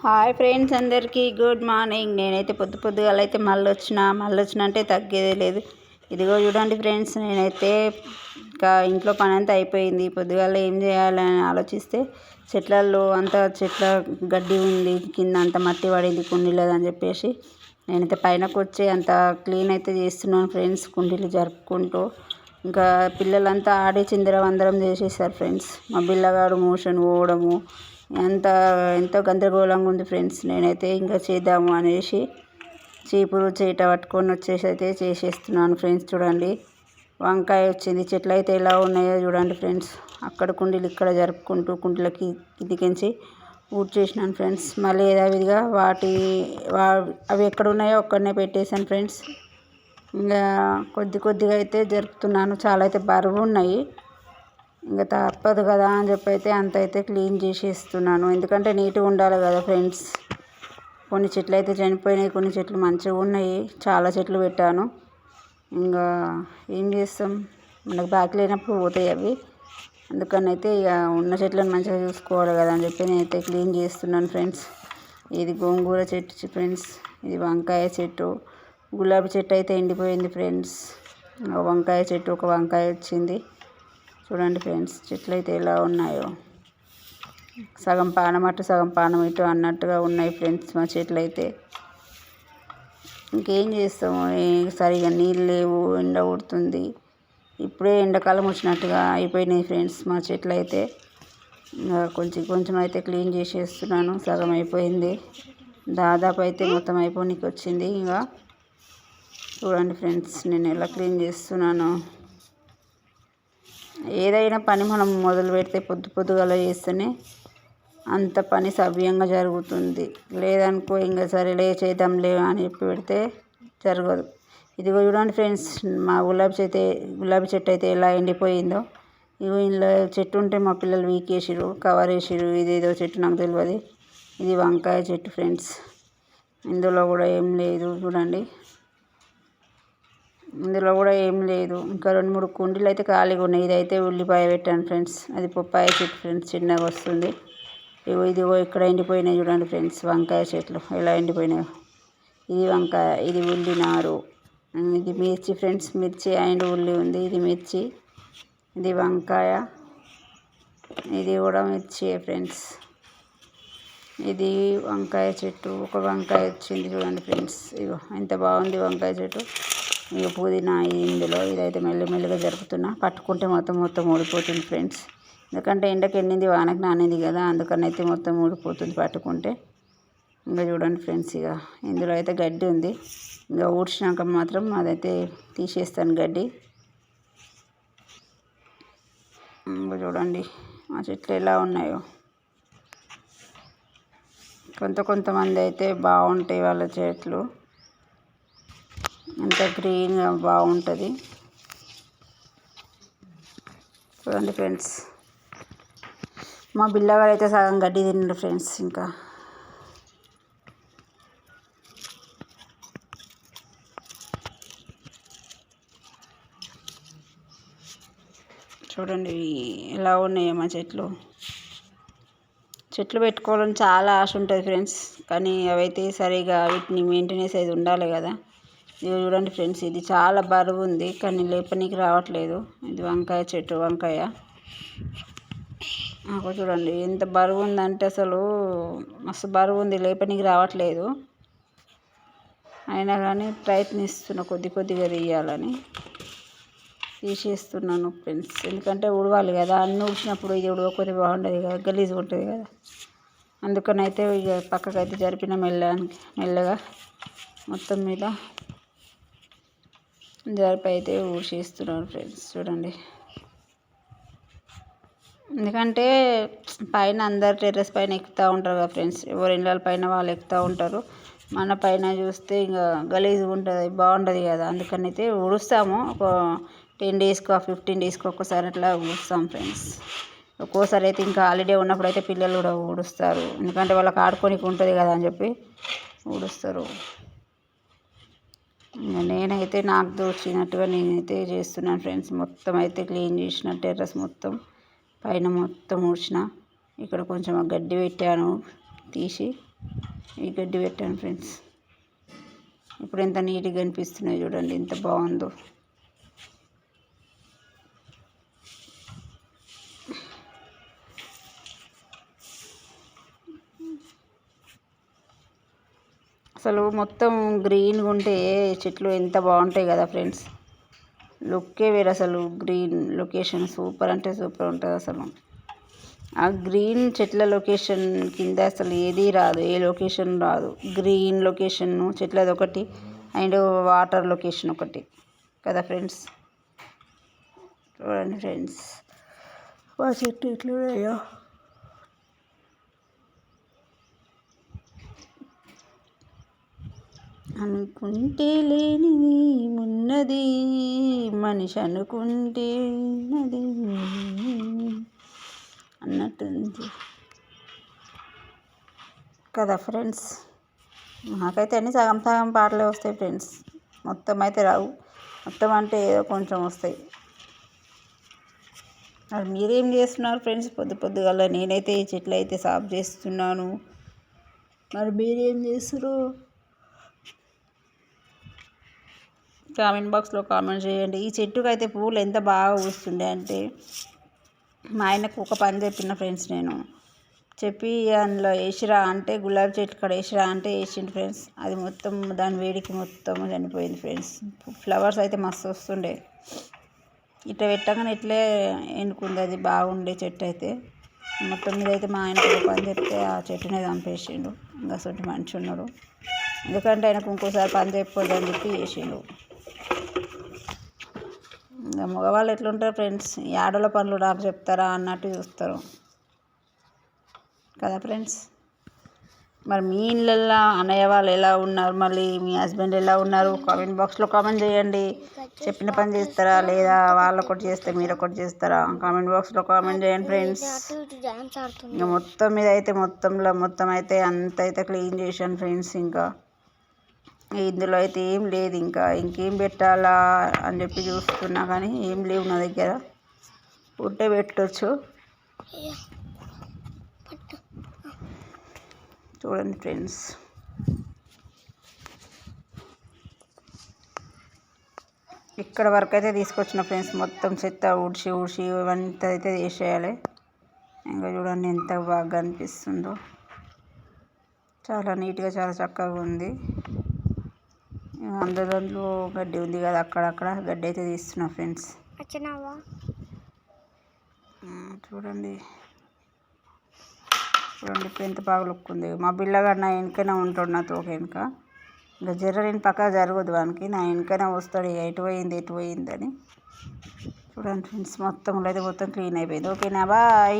Hi friends అందరికీ good morning. నేనైతే పొద్దు పొద్దుగాల అయితే మళ్ళీ వచ్చిన మళ్ళీ వచ్చిన అంటే తగ్గేదే లేదు. ఇదిగో చూడండి ఫ్రెండ్స్ నేనైతే ఇంకా ఇంట్లో పని అంతా అయిపోయింది. పొద్దుగాల ఏం చేయాలని ఆలోచిస్తే చెట్లలో అంతా చెట్ల గడ్డి ఉంది కింద అంత మట్టి పడింది కుండీలో అని చెప్పేసి నేనైతే పైనకు వచ్చి అంత క్లీన్ అయితే చేస్తున్నాను ఫ్రెండ్స్ కుండీలు జరుపుకుంటూ. ఇంకా పిల్లలంతా ఆడి చిందరవందరం చేసేసారు ఫ్రెండ్స్. మా పిల్లగాడు మోషన్ పోవడము ఎంత ఎంతో గందరగోళంగా ఉంది ఫ్రెండ్స్. నేనైతే ఇంకా చేద్దాము అనేసి చీపురు చీట పట్టుకొని వచ్చేసి అయితే చేసేస్తున్నాను ఫ్రెండ్స్. చూడండి వంకాయ వచ్చింది. చెట్లు అయితే ఎలా ఉన్నాయో చూడండి ఫ్రెండ్స్. అక్కడ కుండీలు ఇక్కడ జరుపుకుంటూ కుండీలకి కిందికించి ఊడ్ చేసినాను ఫ్రెండ్స్. మళ్ళీ యథావిధిగా వాటి అవి ఎక్కడ ఉన్నాయో ఒక్కడనే పెట్టేశాను ఫ్రెండ్స్. ఇంకా కొద్ది కొద్దిగా అయితే జరుపుతున్నాను. చాలా అయితే బరువు ఉన్నాయి. ఇంకా తప్పదు కదా అని చెప్పి అయితే అంత అయితే క్లీన్ చేసేస్తున్నాను. ఎందుకంటే నీట్గా ఉండాలి కదా ఫ్రెండ్స్. కొన్ని చెట్లు అయితే చనిపోయినాయి కొన్ని చెట్లు మంచిగా ఉన్నాయి. చాలా చెట్లు పెట్టాను. ఇంకా ఏం చేస్తాం? మనకు బ్యాక్ లేనప్పుడు పోతాయి అవి. అందుకని అయితే ఇక ఉన్న చెట్లను మంచిగా చూసుకోవాలి కదా అని చెప్పి నేనైతే క్లీన్ చేస్తున్నాను ఫ్రెండ్స్. ఇది గోంగూర చెట్టు ఫ్రెండ్స్. ఇది వంకాయ చెట్టు. గులాబీ చెట్టు అయితే ఎండిపోయింది ఫ్రెండ్స్. వంకాయ చెట్టు ఒక వంకాయ వచ్చింది. చూడండి ఫ్రెండ్స్ చెట్లు అయితే ఎలా ఉన్నాయో. సగం పానం అటు సగం పానం ఇటు అన్నట్టుగా ఉన్నాయి ఫ్రెండ్స్ మా చెట్లు అయితే ఇంకేం చేస్తాము? సరిగా నీళ్ళు లేవు ఎండ కొడుతుంది. ఇప్పుడే ఎండాకాలం వచ్చినట్టుగా అయిపోయినాయి ఫ్రెండ్స్ మా చెట్లు అయితే కొంచెం కొంచెం అయితే క్లీన్ చేసేస్తున్నాను సగం అయిపోయింది. దాదాపు అయితే మొత్తం అయిపోనికి వచ్చింది. ఇంకా చూడండి ఫ్రెండ్స్ నేను ఎలా క్లీన్ చేస్తున్నాను. ఏదైనా పని మనం మొదలు పెడితే పొద్దు పొద్దుగాల చేస్తేనే అంత పని సవ్యంగా జరుగుతుంది. లేదనుకో ఇంకా సరేలే చేద్దాంలే అని చెప్పి పెడితే జరగదు. ఇదిగో చూడండి ఫ్రెండ్స్ మా గులాబీ చెట్టు గులాబీ చెట్టు అయితే ఎలా ఎండిపోయిందో. ఇగో ఇందులో చెట్టు ఉంటే మా పిల్లలు వీకేసిరు కవర్ వేసిరు ఇదేదో చెట్టు నాకు తెలియదు ఇది వంకాయ చెట్టు ఫ్రెండ్స్. ఇందులో కూడా ఏం లేదు చూడండి. ఇందులో కూడా ఏం లేదు. ఇంకా రెండు మూడు కుండీలు అయితే ఖాళీగా ఉన్నాయి. ఇదైతే ఉల్లిపాయ పెట్టాను ఫ్రెండ్స్. అది పప్పాయ చెట్టు ఫ్రెండ్స్. చిన్నగా వస్తుంది. ఇగో ఇదిగో ఇక్కడ ఎండిపోయినాయి చూడండి ఫ్రెండ్స్. వంకాయ చెట్లు ఎలా ఎండిపోయినాయో. ఇది వంకాయ ఇది ఉల్లి నారు. ఇది మిర్చి ఫ్రెండ్స్. మిర్చి అండ్ ఉల్లి ఉంది. ఇది మిర్చి ఇది వంకాయ ఇది కూడా మిర్చి ఫ్రెండ్స్. ఇది వంకాయ చెట్టు. ఒక వంకాయ వచ్చింది చూడండి ఫ్రెండ్స్. ఇగో ఎంత బాగుంది వంకాయ చెట్టు. ఇక పుదీనా ఇందులో ఇదైతే మెల్లమెల్లగా జరుపుతున్నా. పట్టుకుంటే మొత్తం మొత్తం ఊడిపోతుంది ఫ్రెండ్స్. ఎందుకంటే ఎండకి ఎండింది వానకి నానింది కదా అందుకని అయితే మొత్తం ఊడిపోతుంది పట్టుకుంటే. ఇంకా చూడండి ఫ్రెండ్స్ ఇక. ఇందులో అయితే గడ్డి ఉంది. ఇంకా ఊడ్చినాక మాత్రం అదైతే తీసేస్తాను గడ్డి. ఇంకా చూడండి మా చెట్లు ఎలా ఉన్నాయో. కొంత కొంతమంది అయితే బాగుంటాయి వాళ్ళ చెట్లు. ఎంత గ్రీన్గా బాగుంటుంది. చూడండి ఫ్రెండ్స్. మా బిల్లగాడు అయితే సగం గడ్డి తిన్నాడు ఫ్రెండ్స్ ఇంకా. చూడండి ఎలా ఉన్నాయో మా చెట్లు. చెట్లు పెట్టుకోవాలని చాలా ఆశ ఉంటుంది ఫ్రెండ్స్. కానీ అవైతే సరిగా వీటిని మెయింటెనెన్స్ అయితే ఉండాలి కదా. చూడండి ఫ్రెండ్స్ ఇది చాలా బరువు ఉంది కానీ లేపనీకి రావట్లేదు. ఇది వంకాయ చెట్టు వంకాయ. నాకు చూడండి ఎంత బరువు ఉందంటే అసలు మస్తు బరువు ఉంది లేపనీకి రావట్లేదు. అయినా కానీ ప్రయత్నిస్తున్నా కొద్ది కొద్దిగా తీయాలని. తీసేస్తున్నాను ఫ్రెండ్స్ ఎందుకంటే ఉడవాలి కదా అన్నీ ఉడిచినప్పుడు ఇది ఉడవకపోతే బాగుండదు కదా గలీజ్గా ఉంటుంది కదా. అందుకని అయితే ఇక పక్కకైతే జరిపిన మెల్లగా మెల్లగా మొత్తం మీద జరిపి అయితే ఊసేస్తున్నాను ఫ్రెండ్స్ చూడండి. ఎందుకంటే పైన అందరు టెర్రస్ పైన ఎక్కుతూ ఉంటారు కదా ఫ్రెండ్స్ ఎవరి ఇళ్ళ పైన వాళ్ళు ఎక్కుతూ ఉంటారు. మన పైన చూస్తే ఇంకా గలీజ్గా ఉంటుంది బాగుంటుంది కదా. అందుకని అయితే ఊడుస్తాము ఒక టెన్ డేస్కి ఫిఫ్టీన్ డేస్కి ఒక్కసారి అట్లా ఊడుస్తాం ఫ్రెండ్స్. ఒక్కోసారి అయితే ఇంకా హాలిడే ఉన్నప్పుడు అయితే పిల్లలు కూడా ఊడుస్తారు ఎందుకంటే వాళ్ళకి ఆడుకోనికి ఉంటుంది కదా అని చెప్పి ఊడుస్తారు నేనైతే నాకు తోచినట్టుగా నేనైతే చేస్తున్నాను ఫ్రెండ్స్. మొత్తం అయితే క్లీన్ చేసిన టెర్రస్ మొత్తం పైన మొత్తం ఊడ్చిన. ఇక్కడ కొంచెం గడ్డి పెట్టాను తీసి ఈ గడ్డి పెట్టాను ఫ్రెండ్స్. ఇప్పుడు ఎంత నీట్గా కనిపిస్తున్నాయి చూడండి ఎంత బాగుందో. అసలు మొత్తం గ్రీన్గా ఉంటే చెట్లు ఎంత బాగుంటాయి కదా ఫ్రెండ్స్ లుక్కే వేరు అసలు గ్రీన్ లొకేషన్ సూపర్ అంటే సూపర్ ఉంటుంది అసలు. ఆ గ్రీన్ చెట్ల లొకేషన్ కింద అసలు ఏది రాదు ఏ లొకేషన్ రాదు. గ్రీన్ లొకేషన్ చెట్లది ఒకటి అండ్ వాటర్ లొకేషన్ ఒకటి. కదా ఫ్రెండ్స్ చూడండి ఫ్రెండ్స్ మా చెట్టు ఎట్లున్నాయో. అనుకుంటే లేనిది ఉన్నది మనిషి అనుకుంటే ఉన్నది. అన్నట్టుంది. కదా ఫ్రెండ్స్? నాకైతే అన్ని సగం సగం పాటలే వస్తాయి ఫ్రెండ్స్. మొత్తం అయితే రావు. మొత్తం అంటే ఏదో కొంచెం వస్తాయి. మరి మీరేం చేస్తున్నారు ఫ్రెండ్స్? పొద్దు పొద్దుగల నేనైతే చెట్లు అయితే సాఫ్ చేస్తున్నాను. మరి మీరేం చేస్తారు కామెంట్ బాక్స్లో కామెంట్ చేయండి. ఈ చెట్టుకు అయితే పువ్వులు ఎంత బాగా పూస్తుండే అంటే మా ఆయనకు ఒక పని చెప్పిన ఫ్రెండ్స్ నేను. చెప్పి అందులో వేసిరా అంటే గులాబీ చెట్టు కాడ వేసిరా అంటే వేసిండు ఫ్రెండ్స్. అది మొత్తం దాని వేడికి మొత్తం చనిపోయింది ఫ్రెండ్స్. ఫ్లవర్స్ అయితే మస్తు వస్తుండే. ఇట్లా పెట్టగానే ఇట్లే ఎన్నుకుంది అది బాగుండే చెట్టు అయితే. మొత్తం మీద అయితే మా ఆయనకు ఒక పని చెప్తే ఆ చెట్టునే చంపేసిండు. ఇంకా సొంటి మనిషి ఉన్నాడు ఎందుకంటే ఆయనకు ఇంకోసారి పని చెప్పొద్దని చెప్పి చేసిండు. ఇంకా మగవాళ్ళు ఎట్లుంటారు ఫ్రెండ్స్? ఈ ఆడోళ్ళ పనులు నాకు చెప్తారా అన్నట్టు చూస్తారు. కదా ఫ్రెండ్స్? మరి మీ ఇళ్ళల్లో అన్నయ్య వాళ్ళు ఎలా ఉన్నారు? మళ్ళీ మీ హస్బెండ్ ఎలా ఉన్నారు? కామెంట్ బాక్స్లో కామెంట్ చేయండి. చెప్పిన పని చేస్తారా? లేదా వాళ్ళు ఒకటి చేస్తే మీరు ఒకటి చేస్తారా? కామెంట్ బాక్స్లో కామెంట్ చేయండి ఫ్రెండ్స్. ఇంకా మొత్తం మీద అయితే మొత్తంలో మొత్తం అయితే అంత అయితే క్లీన్ చేశాను ఫ్రెండ్స్ ఇంకా. ఇందులో అయితే ఏం లేదు ఇంకా. ఇంకేం పెట్టాలా అని చెప్పి చూస్తున్నా కానీ ఏం లేవు నా దగ్గర. ఉంటే పెట్టచ్చు. చూడండి ఫ్రెండ్స్. ఇక్కడ వరకు అయితే తీసుకొచ్చిన ఫ్రెండ్స్. మొత్తం చెత్త ఊడ్చి ఊడ్చి ఇవంతా అయితే తీసేయాలి ఇంకా చూడండి ఎంత బాగా అనిపిస్తుందో. చాలా నీట్గా చాలా చక్కగా ఉంది. అందులో గడ్డి ఉంది కదా అక్కడక్కడ గడ్డి అయితే తీస్తున్నా ఫ్రెండ్స్. చూడండి. చూడండి ఇప్పుడు ఎంత బాగా లుక్ ఉంది. మా పిల్లగాడు నా వెనకనే ఉంటాడు నా తోక వెనుక. ఇంకా జర్ర నేను పక్కన జరగదు వానికి. నా వెనకనే వస్తాడు ఎటు పోయింది ఎటు పోయింది అని. చూడండి ఫ్రెండ్స్ మొత్తం అయితే మొత్తం క్లీన్ అయిపోయింది. ఓకేనా బాయ్.